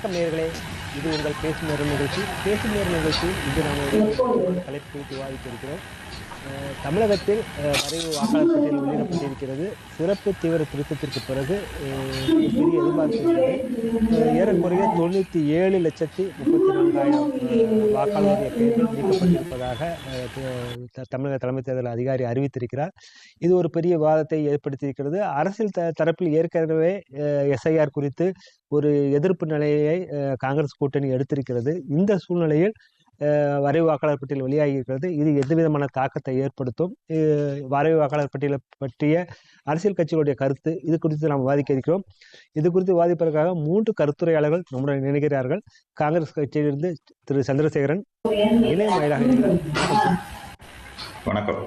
வணக்கம் நேர்களே இது உங்கள் பேசும் நேரம் நிகழ்ச்சி. பேசும் நேரம் நிகழ்ச்சி இது நாங்கள் ஒரு தலைப்பு குறித்து விவாதிக்க இருக்கிறோம் தமிழகத்தில் வரைவு வாக்காளர் பட்டியல் வெளியிடப்பட்டிருக்கிறது. சிறப்பு தீவிர திருத்தத்திற்கு பிறகு பெரிய எதிர்பார்ப்பு இருக்கிறது. ஏறக்குறைய தொண்ணூற்றி ஏழு லட்சத்தி முப்பத்தி நான்காயிரம் அஹ், வாக்காளருடைய பெயர்கள் நீக்கப்பட்டிருப்பதாக தமிழக தலைமை தேர்தல் அதிகாரி அறிவித்திருக்கிறார். இது ஒரு பெரிய விவாதத்தை ஏற்படுத்தியிருக்கிறது. அரசியல் த தரப்பில் ஏற்கனவே எஸ்ஐஆர் குறித்து ஒரு எதிர்ப்பு நிலையை காங்கிரஸ் கூட்டணி எடுத்திருக்கிறது. இந்த சூழ்நிலையில் வரைவு வாக்காளர் பட்டியல் வெளியாகி இருக்கிறது. இது எந்த விதமான தாக்கத்தை ஏற்படுத்தும்? வரைவு வாக்காளர் பட்டியலை பற்றிய அரசியல் கட்சிகளுடைய கருத்து இது குறித்து நாம் விவாதிக்க இருக்கிறோம். இது குறித்து விவாதிப்பதற்காக மூன்று கருத்துரையாளர்கள் நம்முடன் நினைக்கிறார்கள் காங்கிரஸ் கட்சியிலிருந்து திரு சந்திரசேகரன் இளைய மயிலாக வணக்கம்.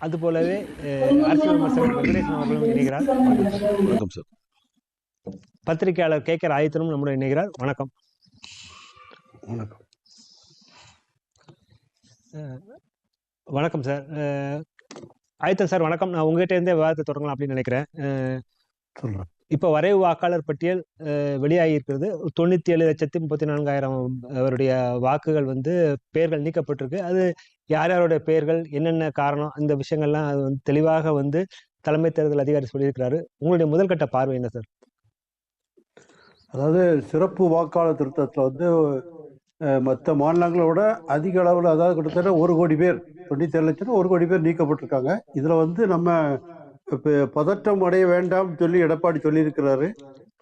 அதுபோலவே அஹ், அரசியல் விமர்சகர் வெங்கடேசன் அவர்களும் இணைகிறார். வணக்கம் சார். பத்திரிகையாளர் கே கே ஆயத்தனும் நம்முடன் இணைகிறார். வணக்கம். வணக்கம். வணக்கம் சார். ஆயத்தன் சார் வணக்கம். நான் உங்ககிட்ட இருந்தே விவாதத்தை தொடங்கலாம் அப்படின்னு நினைக்கிறேன். அஹ், சொல்றேன். இப்போ வரைவு வாக்காளர் பட்டியல் வெளியாகி இருக்கிறது தொண்ணூற்றி ஏழு லட்சத்தி முப்பத்தி நான்காயிரம் அவருடைய வாக்குகள் வந்து பெயர்கள் நீக்கப்பட்டிருக்கு. அது யார் யாருடைய பெயர்கள் என்னென்ன காரணம் இந்த விஷயங்கள்லாம் அது வந்து தெளிவாக வந்து தலைமை தேர்தல் அதிகாரி சொல்லியிருக்கிறாரு. உங்களுடைய முதல்கட்ட பார்வை என்ன சார்? அதாவது சிறப்பு வாக்காளர் திருத்தத்தில் வந்து மற்ற மாநிலங்களோட அதிக அளவில் அதாவது கிட்டத்தட்ட ஒரு கோடி பேர் தொண்ணூத்தி ஏழு லட்சம் ஒரு கோடி பேர் நீக்கப்பட்டிருக்காங்க. இதில் வந்து நம்ம இப்போ பதட்டம் அடைய வேண்டாம்னு சொல்லி எடப்பாடி சொல்லியிருக்கிறாரு.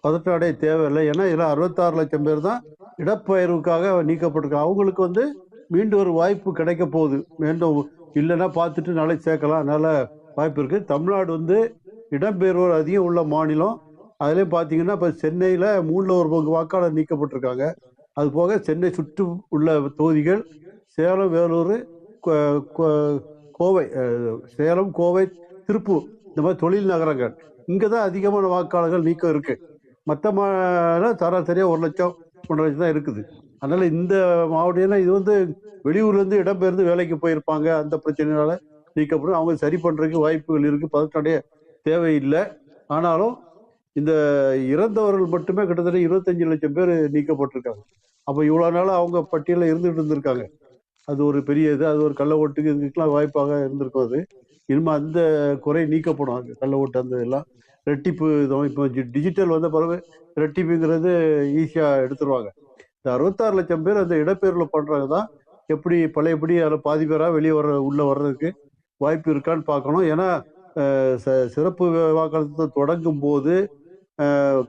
பதட்டம் அடைய தேவையில்லை. ஏன்னா இதில் அறுபத்தாறு லட்சம் பேர் தான் இடப்பெயர்வுக்காக நீக்கப்பட்டிருக்காங்க. அவங்களுக்கு வந்து மீண்டும் ஒரு வாய்ப்பு கிடைக்க போகுது. மீண்டும் இல்லைன்னா பார்த்துட்டு நாளைக்கு சேர்க்கலாம். அதனால வாய்ப்பு இருக்கு. தமிழ்நாடு வந்து இடம்பெயர்வோர் அதிகம் உள்ள மாநிலம். அதுலேயும் பார்த்தீங்கன்னா இப்போ சென்னையில் மூணில் ஒரு பங்கு வாக்காளர் நீக்கப்பட்டிருக்காங்க. அது போக சென்னை சுற்று உள்ள தொகுதிகள் சேலம் வேலூர் கோ- கோ- கோவை சேலம் கோவை திருப்பூர் இந்த மாதிரி தொழில் நகரங்கள். இங்கே தான் அதிகமான வாக்காளர்கள் நீக்கம் இருக்கு. மற்ற மா சராசரியாக ஒரு லட்சம் ஒன்றரை லட்சம் தான் இருக்குது. அதனால இந்த மாவட்டம் இது வந்து வெளியூர்லேருந்து இடம்பெயர்ந்து வேலைக்கு போயிருப்பாங்க. அந்த பிரச்சனைனால நீக்கப்படும். அவங்க சரி பண்ணுறதுக்கு வாய்ப்புகள் இருக்குது பதற்றடைய தேவையில்லை. ஆனாலும் இந்த இறந்தவர்கள் மட்டுமே கிட்டத்தட்ட இருபத்தஞ்சு லட்சம் பேர் நீக்கப்பட்டிருக்காங்க. அப்போ இவ்வளோ நாள் அவங்க பட்டியலில் இருந்துட்டு இருந்திருக்காங்க. அது ஒரு பெரிய இது அது ஒரு கள்ள ஓட்டுக்கு இதுக்கெல்லாம் வாய்ப்பாக இருந்திருக்கும் அது இனிமேல் அந்த குறை நீக்கப்படும் அது கள்ள ஓட்டு அந்த இதெல்லாம். ரெட்டிப்பு இதுவும் இப்போ டிஜிட்டல் வந்த பிறகு ரெட்டிப்புங்கிறது ஈஸியாக எடுத்துருவாங்க. இந்த அறுபத்தாறு லட்சம் பேர் அந்த இடப்பெயரில் பண்ணுறாங்க தான் எப்படி பழையபடி அதில் பாதி பேராக வெளியே வர்ற உள்ளே வர்றதுக்கு வாய்ப்பு இருக்கான்னு பார்க்கணும். ஏன்னா ச- சிறப்பு வாக்காளத்தை தொடங்கும் போது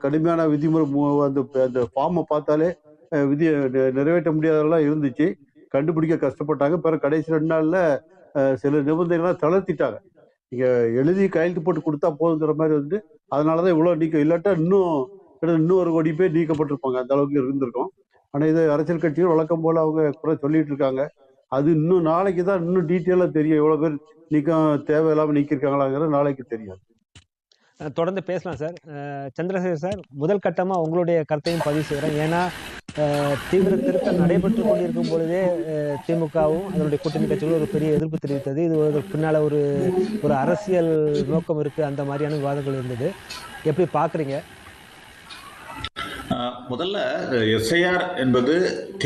கடுமையான விதிமுறை அந்த அந்த ஃபார்மை பார்த்தாலே விதி நிறைவேற்ற முடியாதெல்லாம் இருந்துச்சு. கண்டுபிடிக்க கஷ்டப்பட்டாங்க. பிறகு கடைசி ரெண்டு நாளில் சில நிபந்தனைகள்லாம் தளர்த்திட்டாங்க. நீங்கள் எழுதி கையெழுத்து போட்டு கொடுத்தா போதுங்கிற மாதிரி வந்து அதனாலதான் இவ்வளோ நீக்கம் இல்லாட்டா இன்னும் கிட்டத்தட்ட இன்னும் ஒரு கோடி பேர் நீக்கப்பட்டிருப்பாங்க. அந்த அளவுக்கு இருந்திருக்கும். ஆனால் இது அரசியல் கட்சிகள் வழக்கம் போல் அவங்க குறை சொல்லிட்டு இருக்காங்க. அது இன்னும் நாளைக்கு தான் இன்னும் டீட்டெயிலாக தெரியும். எவ்வளோ பேர் நீக்கம் தேவையில்லாமல் நீக்கியிருக்காங்களாங்கிறது நாளைக்கு தெரியாது. தொடர்ந்து பேசலாம் சார். சந்திரசேகர் சார் முதல் கட்டமா உங்களுடைய கருத்தையும் பதிவு செய்கிறேன் ஏன்னா தீவிர திருத்தம் நடைபெற்று கொண்டிருக்கும் பொழுதே திமுகவும் அதனுடைய கூட்டணி கட்சிகளும் ஒரு பெரிய எதிர்ப்பு தெரிவித்தது. இது ஒரு பின்னால ஒரு ஒரு அரசியல் நோக்கம் இருக்கு. அந்த மாதிரியான விவாதங்கள் இருந்தது. எப்படி பாக்குறீங்க? ஆஹ் முதல்ல எஸ்ஐஆர் என்பது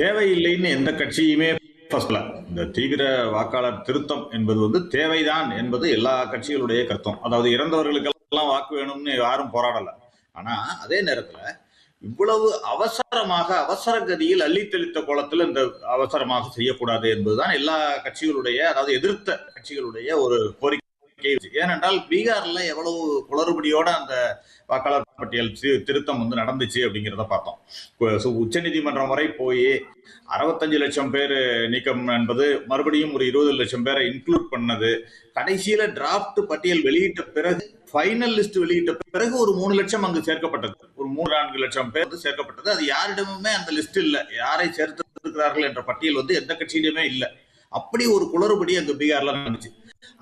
தேவையில்லைன்னு எந்த கட்சியுமே ஃபர்ஸ்ட்ல இந்த தீவிர வாக்காளர் திருத்தம் என்பது வந்து தேவைதான் என்பது எல்லா கட்சிகளுடைய கருத்தம். அதாவது இறந்தவர்களுக்கு எல்லாம் வாக்கு வேணும்னு யாரும் போராடல. ஆனா அதே நேரத்துல இவ்வளவு அவசரமாக அவசர கதியில் அள்ளித்தெளித்த கோலத்தில் கோலத்துல இந்த அவசரமாக செய்யக்கூடாது என்பதுதான் எல்லா கட்சிகளுடைய அதாவது எதிர்த்த கட்சிகளுடைய ஒரு கோரிக்கை. ஏனென்றால் பீகார்ல எவ்வளவு குளறுபடியோட அந்த வாக்காளர் பட்டியல் திருத்தம் வந்து நடந்துச்சு அப்படிங்கிறத பார்த்தோம். உச்ச நீதிமன்றம் உச்சநீதிமன்றம் வரை போய் அறுபத்தஞ்சு லட்சம் பேர் நீக்கம் என்பது மறுபடியும் ஒரு இருபது லட்சம் பேரை இன்க்ளூட் பண்ணது. கடைசியில டிராஃப்ட் பட்டியல் வெளியிட்ட பிறகு ஃபைனல் லிஸ்ட் வெளியிட்ட பிறகு ஒரு மூணு லட்சம் அங்கு சேர்க்கப்பட்டது. ஒரு மூணு நான்கு லட்சம் பேர் வந்து சேர்க்கப்பட்டது. அது யாரிடமுமே அந்த லிஸ்ட் இல்லை. யாரை சேர்த்திருக்கிறார்கள் என்ற பட்டியல் வந்து எந்த கட்சியிலுமே இல்லை. அப்படி ஒரு குளறுபடி அங்கு பீகார்ல நடந்துச்சு.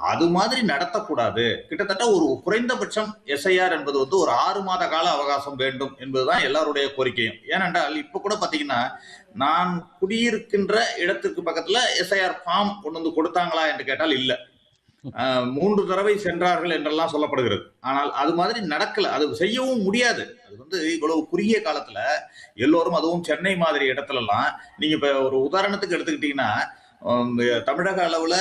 அது மாதிரி நடத்தக்கூடாது. கிட்டத்தட்ட ஒரு குறைந்தபட்சம் எஸ்ஐஆர் என்பது வந்து ஒரு ஆறு மாத கால அவகாசம் வேண்டும் என்பதுதான் எல்லாருடைய கோரிக்கையும். ஏனென்றால் இப்ப கூட பாத்தீங்கன்னா நான் குடியிருக்கின்ற இடத்திற்கு பக்கத்துல எஸ்ஐஆர் ஃபார்ம் கொண்டு வந்து கொடுத்தாங்களா என்று கேட்டால் இல்ல. மூன்று தடவை சென்றார்கள் என்றெல்லாம் சொல்லப்படுகிறது. ஆனால் அது மாதிரி நடக்கல. அது செய்யவும் முடியாது. அது வந்து இவ்வளவு குறுகிய காலத்துல எல்லோரும் அதுவும் சென்னை மாதிரி இடத்துல எல்லாம் நீங்க இப்ப ஒரு உதாரணத்துக்கு எடுத்துக்கிட்டீங்கன்னா தமிழக அளவுல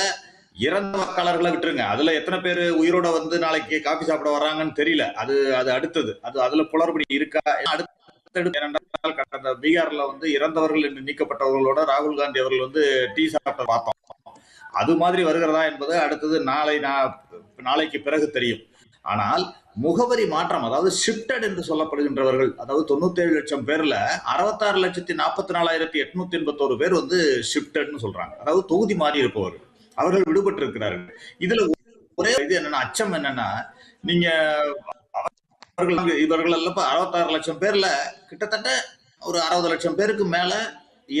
இறந்த வாக்காளர்களை விட்டுருங்க. அதுல எத்தனை பேர் உயிரோட வந்து நாளைக்கு காபி சாப்பிட வர்றாங்கன்னு தெரியல. அது அது அடுத்தது. அது அதுல புலர்படி இருக்கா? அடுத்தடுத்து கடந்த பீகார்ல வந்து இறந்தவர்கள் என்று நீக்கப்பட்டவர்களோட ராகுல் காந்தி அவர்கள் வந்து டீ சாப்பிட்ட பார்த்தோம். அது மாதிரி வருகிறதா என்பது அடுத்தது நாளை நாளைக்கு பிறகு தெரியும். ஆனால் முகவரி மாற்றம் அதாவது ஷிப்டட் என்று சொல்லப்படுகின்றவர்கள் அதாவது தொண்ணூத்தேழு லட்சம் பேர்ல அறுபத்தாறு லட்சத்தி நாற்பத்தி நாலாயிரத்தி எட்நூத்தி எண்பத்தோரு பேர் வந்து ஷிப்டட்னு சொல்றாங்க. அதாவது தொகுதி மாறி இருப்பவர்கள். அவர்கள் விடுபட்டு இருக்கிறார்கள் இதுல ஒரே இது என்னன்னா அச்சம் என்னன்னா நீங்க அவர்கள் இவர்கள் எல்லாம் அறுபத்தாறு லட்சம் பேர்ல கிட்டத்தட்ட ஒரு அறுபது லட்சம் பேருக்கு மேல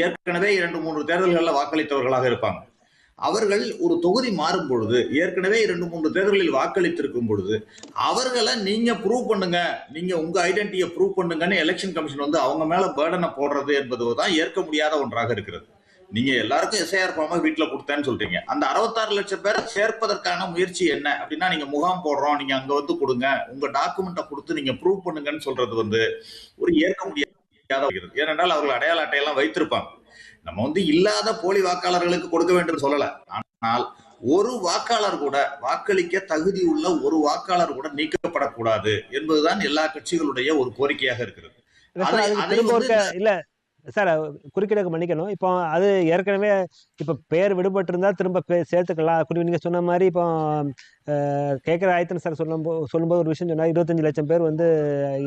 ஏற்கனவே இரண்டு மூன்று தேர்தல்களில் வாக்களித்தவர்களாக இருப்பாங்க. அவர்கள் ஒரு தொகுதி மாறும் பொழுது ஏற்கனவே இரண்டு மூன்று தேர்தலில் வாக்களித்திருக்கும் பொழுது அவர்களை நீங்க ப்ரூவ் பண்ணுங்க. நீங்க உங்க ஐடென்டிட்டியை ப்ரூவ் பண்ணுங்கன்னு எலெக்ஷன் கமிஷன் வந்து அவங்க மேல பேர்டனை போடுறது என்பது தான் ஏற்க முடியாத ஒன்றாக இருக்கிறது. நீங்க எல்லாருக்கும் எஸ்ஐஆர் ஃபார்மா வீட்டுல கொடுத்தேன்னு சொல்றீங்க. அந்த அறுபத்தாறு லட்சம் பேரை சேர்ப்பதற்கான முயற்சி என்ன? அப்படின்னா நீங்க முகாம் போடுறோம் நீங்க அங்க வந்து கொடுங்க. உங்க டாக்குமெண்ட்டை கொடுத்து நீங்க ப்ரூவ் பண்ணுங்கன்னு சொல்றது வந்து ஒரு ஏற்க முடியாத ஏனென்றால் அவர்கள் அடையாள அட்டையெல்லாம் வைத்திருப்பாங்க. நம்ம வந்து இல்லாத போலி வாக்காளர்களுக்கு கொடுக்க வேண்டும் சொல்லல. ஆனால் ஒரு வாக்காளர் கூட வாக்களிக்க தகுதி உள்ள ஒரு வாக்காளர் கூட நீக்கப்படக்கூடாது என்பதுதான் எல்லா கட்சிகளுடைய ஒரு கோரிக்கையாக இருக்கிறது. இல்ல சார் அதை- குறுக்கிடக்கு மன்னிக்கணும். இப்போ அது ஏற்கனவே இப்போ பேர் விடுபட்டு திரும்ப பே சேர்த்துக்கலாம். குறி நீங்க சொன்ன மாதிரி இப்போ கேட்குற ஆயத்தன் சார் சொல்லும்போது சொல்லும்போது ஒரு விஷயம் சொன்னால் இருபத்தஞ்சு லட்சம் பேர் வந்து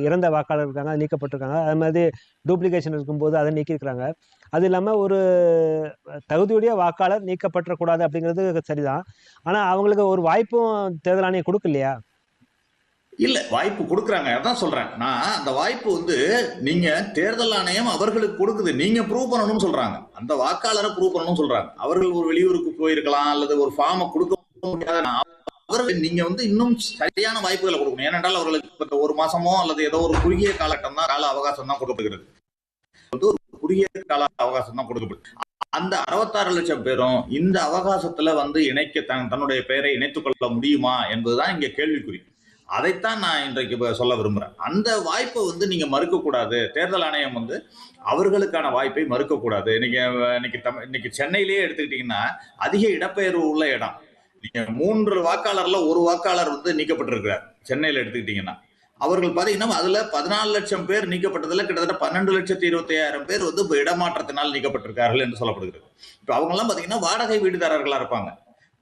இறந்த வாக்காளர் இருக்காங்க அது நீக்கப்பட்டிருக்காங்க. அது மாதிரி டூப்ளிகேஷன் இருக்கும்போது அதை நீக்கியிருக்கிறாங்க. அது இல்லாமல் ஒரு தகுதியுடைய வாக்காளர் நீக்கப்பட்டக்கூடாது அப்படிங்கிறது சரிதான். ஆனால் அவங்களுக்கு ஒரு வாய்ப்பும் தேர்தல் ஆணையம் கொடுக்கலையா? இல்ல வாய்ப்பு கொடுக்குறாங்க. அதான் சொல்றேன். நான் அந்த வாய்ப்பு வந்து நீங்க தேர்தல் ஆணையம் அவர்களுக்கு கொடுக்குது. நீங்க ப்ரூவ் பண்ணணும்னு சொல்றாங்க. அந்த வாக்காளரை ப்ரூவ் பண்ணணும்னு சொல்றாங்க. அவர்கள் ஒரு வெளியூருக்கு போயிருக்கலாம் அல்லது ஒரு ஃபார்மை கொடுக்க முடியாத அவர்கள் நீங்க வந்து இன்னும் சரியான வாய்ப்புகளை கொடுக்கணும். ஏனென்றால் அவர்களுக்கு இப்ப ஒரு மாசமோ அல்லது ஏதோ ஒரு குறுகிய காலகட்டம் தான் கால அவகாசம் தான் கொடுக்கப்படுகிறது. வந்து ஒரு குறுகிய கால அவகாசம் தான் கொடுக்கப்படுது. அந்த அறுபத்தாறு லட்சம் பேரும் இந்த அவகாசத்துல வந்து இணைக்க தன் தன்னுடைய பெயரை இணைத்துக் கொள்ள முடியுமா என்பதுதான் இங்க கேள்விக்குறி. அதைத்தான் நான் இன்றைக்கு சொல்ல விரும்புகிறேன் அந்த வாய்ப்பை வந்து நீங்கள் மறுக்கக்கூடாது. தேர்தல் ஆணையம் வந்து அவர்களுக்கான வாய்ப்பை மறுக்கக்கூடாது. இன்னைக்கு இன்னைக்கு தமிழ் இன்னைக்கு சென்னையிலேயே எடுத்துக்கிட்டிங்கன்னா அதிக இடப்பெயர்வு உள்ள இடம். நீங்கள் மூன்று வாக்காளரில் ஒரு வாக்காளர் வந்து நீக்கப்பட்டிருக்கிறார். சென்னையில் எடுத்துக்கிட்டிங்கன்னா. அவர்கள் பார்த்தீங்கன்னா அதுல பதினாலு லட்சம் பேர் நீக்கப்பட்டதுல கிட்டத்தட்ட பன்னெண்டு லட்சத்தி இருபத்தி ஐயாயிரம் பேர் வந்து இப்போ இடமாற்றத்தினால் நீக்கப்பட்டிருக்கார்கள் என்று சொல்லப்படுகிறது. இப்போ அவங்கெல்லாம் பார்த்தீங்கன்னா வாடகை வீடுதாரர்களாக இருப்பாங்க.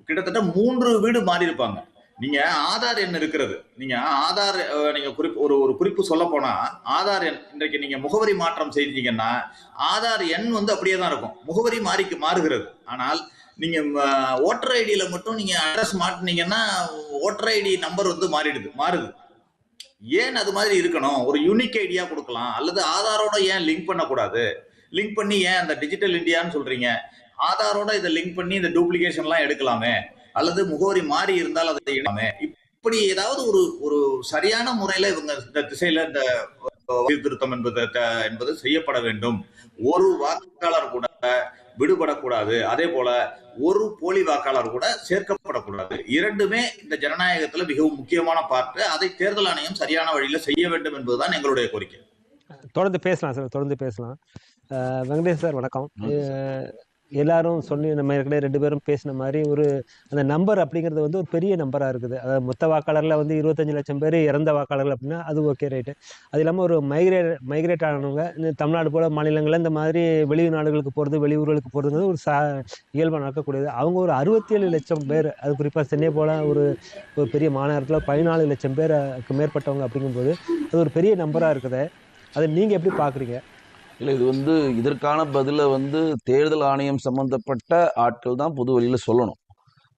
கிட்டத்தட்ட மூன்று வீடு மாறி இருப்பாங்க நீங்க ஆதார் எண் இருக்கிறது. நீங்க ஆதார் நீங்க குறிப்பு ஒரு ஒரு குறிப்பு சொல்ல போனா ஆதார் எண் இன்றைக்கு நீங்க முகவரி மாற்றம் செய்தீங்கன்னா ஆதார் எண் வந்து அப்படியே தான் இருக்கும். முகவரி மாறிக்கு மாறுகிறது. ஆனால் நீங்க ஓட்டர் ஐடியில மட்டும் நீங்க அட்ரஸ் மாட்டினீங்கன்னா ஓட்டர் ஐடி நம்பர் வந்து மாறிடுது மாறுது. ஏன் அது மாதிரி இருக்கணும்? ஒரு யூனிக் ஐடியா கொடுக்கலாம். அல்லது ஆதாரோட ஏன் லிங்க் பண்ணக்கூடாது? லிங்க் பண்ணி ஏன் அந்த டிஜிட்டல் இந்தியான்னு சொல்றீங்க? ஆதாரோட இதை லிங்க் பண்ணி இந்த டூப்ளிகேஷன்லாம் எடுக்கலாமே? அல்லது முகவரி மாறி இருந்தால் அதை இடாமே இப்படி ஏதாவது ஒரு ஒரு சரியான முறையில இவங்க இந்த திசையில இந்த சீர்திருத்தம் என்பது என்பது செய்யப்பட வேண்டும். ஒரு வாக்காளர் கூட விடுபடக்கூடாது. அதே போல ஒரு போலி வாக்காளர் கூட சேர்க்கப்படக்கூடாது. இரண்டுமே இந்த ஜனநாயகத்துல மிகவும் முக்கியமான பார்ட்டு அதை தேர்தல் ஆணையம் சரியான வழியில செய்ய வேண்டும் என்பதுதான் எங்களுடைய கோரிக்கை. தொடர்ந்து பேசலாம் சார் தொடர்ந்து பேசலாம். வெங்கடேஷ் சார் வணக்கம். எல்லாரும் சொல்லி நம்ம ஏற்கனவே ரெண்டு பேரும் பேசின மாதிரி ஒரு அந்த நம்பர் அப்படிங்கிறது வந்து ஒரு பெரிய நம்பராக இருக்குது. அதாவது மொத்த வாக்காளரில் வந்து இருபத்தஞ்சு லட்சம் பேர் இறந்த வாக்காளர்கள் அப்படின்னா அது ஓகே ரைட்டு அது இல்லாமல் ஒரு மைக்ரேட் மைக்ரேட் ஆனவங்க இந்த தமிழ்நாடு போல மாநிலங்களில் இந்த மாதிரி வெளிநாடுகளுக்கு போகிறது வெளியூர்களுக்கு போகிறதுங்கிறது ஒரு சா இயல்பாக நடக்கக்கூடியது. அவங்க ஒரு அறுபத்தேழு லட்சம் பேர் அது குறிப்பாக சென்னை போல ஒரு ஒரு பெரிய மாநகரத்தில் பதினாலு லட்சம் பேருக்கு மேற்பட்டவங்க அப்படிங்கும்போது அது ஒரு பெரிய நம்பராக இருக்குது. அதை நீங்கள் எப்படி பார்க்குறீங்க இல்லை இது வந்து இதற்கான பதிலை வந்து தேர்தல் ஆணையம் சம்பந்தப்பட்ட ஆட்கள் தான் பொது வழியில் சொல்லணும்.